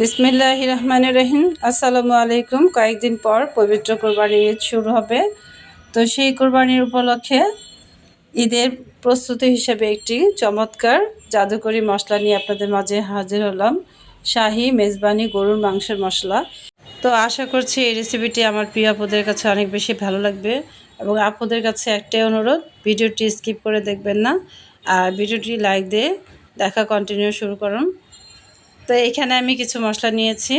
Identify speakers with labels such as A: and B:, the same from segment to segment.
A: বিসমিল্লাহ রহমান রহিম। আসসালামু আলাইকুম। কয়েকদিন পর পবিত্র কোরবানির ঈদ শুরু হবে। তো সেই কোরবানির উপলক্ষে ঈদের প্রস্তুতি হিসেবে একটি চমৎকার, জাদুকরি মশলা নিয়ে আপনাদের মাঝে হাজির হলাম। শাহি মেজবানি গরুর মাংসের মশলা। তো আশা করছি এই রেসিপিটি আমার প্রিয় আপুদের কাছে অনেক বেশি ভালো লাগবে এবং আপুদের কাছে একটাই অনুরোধ, ভিডিওটি স্কিপ করে দেখবেন না। আর ভিডিওটি লাইক দিয়ে দেখা কন্টিনিউ শুরু করুন। তো এখানে আমি কিছু মশলা নিয়েছি।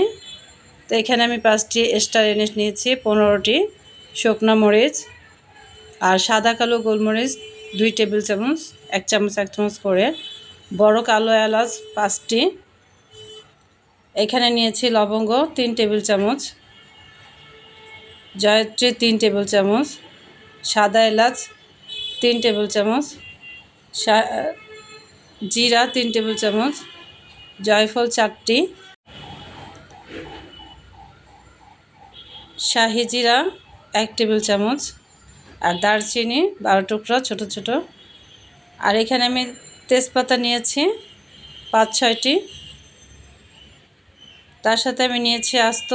A: তো এখানে আমি পাঁচটি স্টার এনিস নিয়েছি, পনেরোটি শুকনো মরিচ আর সাদা কালো গোলমরিচ, দুই টেবিল চামচ, এক চামচ এক চামচ করে। বড় কালো এলাচ পাঁচটি। এখানে নিয়েছি লবঙ্গ তিন টেবিল চামচ, জয়ত্রী তিন টেবিল চামচ, সাদা এলাচ তিন টেবিল চামচ জিরা তিন টেবিল চামচ জয়ফল চারটি। শাহি জিরা এক টেবিল চামচ আর দারচিনি বারো টুকরা, ছোট ছোট। আর এখানে আমি তেজপাতা নিয়েছি পাঁচ, ছয়টি। তার সাথে আমি নিয়েছি আস্ত,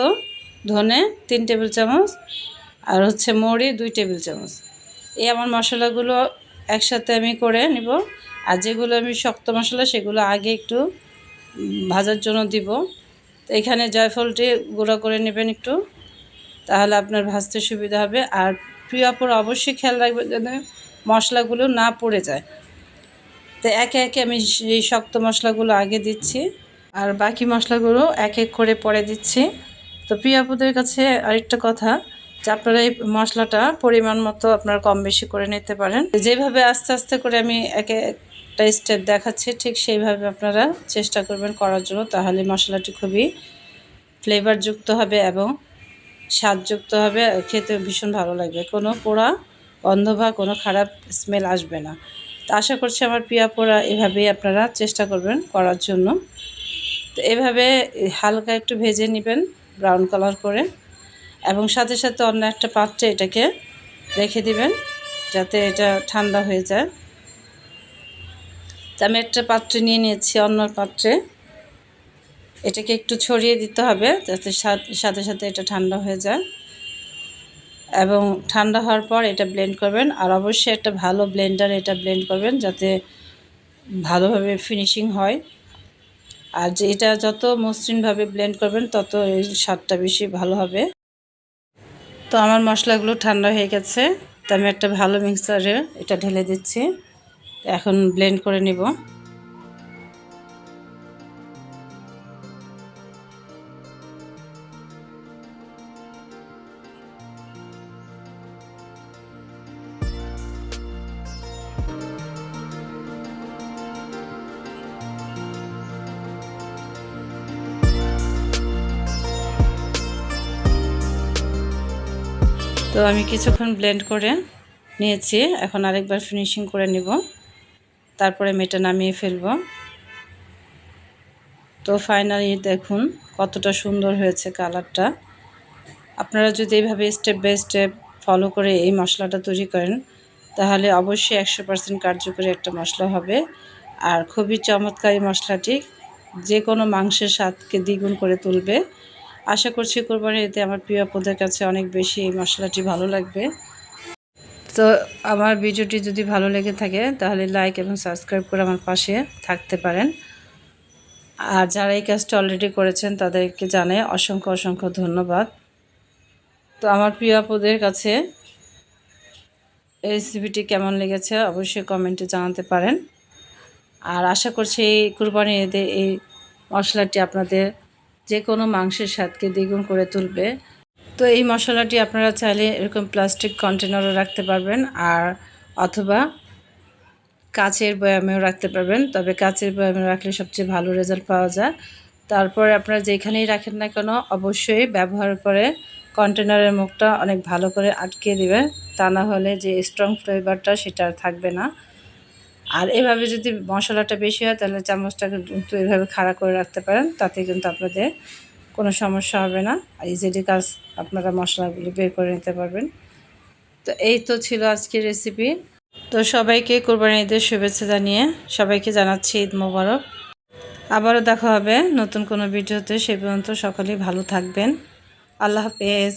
A: ধনে তিন টেবিল চামচ আর হচ্ছে মড়ি দুই টেবিল চামচ। এই আমার মশলাগুলো একসাথে আমি করে নিব। আর যেগুলো আমি শক্ত মশলা, সেগুলো আগে একটু ভাজার জন্য দিব। তো এখানে জয়ফলটি গুঁড়ো করে নেবেন একটু, তাহলে আপনার ভাজতে সুবিধা হবে। আর প্রিয় অবশ্যই খেয়াল রাখবেন যেন মশলাগুলো না পড়ে যায়। তো একে একে আমি এই শক্ত মশলাগুলো আগে দিচ্ছি, আর বাকি মশলাগুলো এক এক করে পরে দিচ্ছি। তো প্রিয় আপুদের কাছে আরেকটা কথা, যে আপনারা এই মশলাটা পরিমাণ মতো আপনারা কম বেশি করে নিতে পারেন। যেভাবে আস্তে আস্তে করে আমি একে একটা স্টেপ দেখাচ্ছি, ঠিক সেইভাবে আপনারা চেষ্টা করবেন করার জন্য। তাহলে মশলাটি খুবই ফ্লেভারযুক্ত হবে এবং স্বাদযুক্ত হবে খেতে ভীষণ ভালো লাগবে। কোনো পোড়া গন্ধ বা কোনো খারাপ স্মেল আসবে না। তো আশা করছি আমার পিয়া পোড়া এভাবেই আপনারা চেষ্টা করবেন করার জন্য। তো এভাবে হালকা একটু ভেজে নেবেন ব্রাউন কালার করে এবং সাথে সাথে অন্য একটা পাত্রে এটাকে রেখে দিবেন, যাতে এটা ঠান্ডা হয়ে যায়। আমি একটা পাত্রে নিয়ে নিয়েছি অন্য পাত্রে। এটাকে একটু ছড়িয়ে দিতে হবে যাতে সাথে সাথে এটা ঠান্ডা হয়ে যায়। এবং ঠান্ডা হওয়ার পর এটা ব্লেন্ড করবেন আর অবশ্যই একটা ভালো ব্লেন্ডার এটা ব্লেন্ড করবেন যাতে ভালোভাবে ফিনিশিং হয়। আর যে এটা যত মসৃণভাবে ব্লেন্ড করবেন তত এই স্বাদটা বেশি ভালো হবে। তো আমার মশলাগুলো ঠান্ডা হয়ে গেছে। তো আমি একটা ভালো মিক্সারে এটা ঢেলে দিচ্ছি। এখন ব্লেন্ড করে নিব। তো আমি কিছুক্ষণ ব্লেন্ড করে নিয়েছি। এখন আরেকবার ফিনিশিং করে নিব। তারপরে মেটা নামিয়ে ফেলব। তো ফাইনালি দেখুন কতটা সুন্দর হয়েছে কালারটা আপনারা যদি এইভাবে স্টেপ বাই স্টেপ ফলো করে এই মশলাটা তৈরি করেন, তাহলে অবশ্যই একশো পার্সেন্ট কার্যকরী একটা মশলা হবে। আর খুবই চমৎকার এই মশলাটি, যে কোনো মাংসের স্বাদকে দ্বিগুণ করে তুলবে। আশা করছি কোরবানি এতে আমার প্রিয় আপনাদের কাছে অনেক বেশি এই মশলাটি ভালো লাগবে। তো আমার ভিডিওটি যদি ভালো লেগে থাকে, তাহলে লাইক এবং সাবস্ক্রাইব করে আমার পাশে থাকতে পারেন। আর যারা এই কাজটা অলরেডি করেছেন, তাদেরকে জানে অসংখ্য অসংখ্য ধন্যবাদ। তো আমার প্রিয় আপুদের কাছে রেসিপিটি কেমন লেগেছে অবশ্যই কমেন্টে জানাতে পারেন। আর আশা করছি এই কুরবানি এতে এই মশলাটি আপনাদের যে কোনো মাংসের স্বাদকে দ্বিগুণ করে তুলবে। তো এই মশলাটি আপনারা চাইলে এরকম প্লাস্টিক কন্টেনারও রাখতে পারবেন আর অথবা কাচের বয়ামেও রাখতে পারবেন। তবে কাচের বয়ামে রাখলে সবচেয়ে ভালো রেজাল্ট পাওয়া যায়। তারপরে আপনারা যেখানেই রাখেন না কেন, অবশ্যই ব্যবহার করে কন্টেনারের মুখটা অনেক ভালো করে আটকে দিবে। তা না হলে যে স্ট্রং ফ্লেভারটা সেটা আর থাকবে না। আর এভাবে যদি মশলাটা বেশি হয়, তাহলে চামচটাকে কিন্তু এভাবে খাড়া করে রাখতে পারেন। তাতে কিন্তু আপনাদের কোনো সমস্যা হবে না। ইজিলি কাজ আপনারা মশলাগুলি বের করে নিতে পারবেন। তো এই তো ছিল আজকের রেসিপি তো সবাইকে কোরবানি ঈদের শুভেচ্ছা জানিয়ে সবাইকে জানাচ্ছি ঈদ মোবারক। আবারও দেখা হবে নতুন কোনো ভিডিওতে। সে পর্যন্ত সকলেই ভালো থাকবেন। আল্লাহ হাফেজ।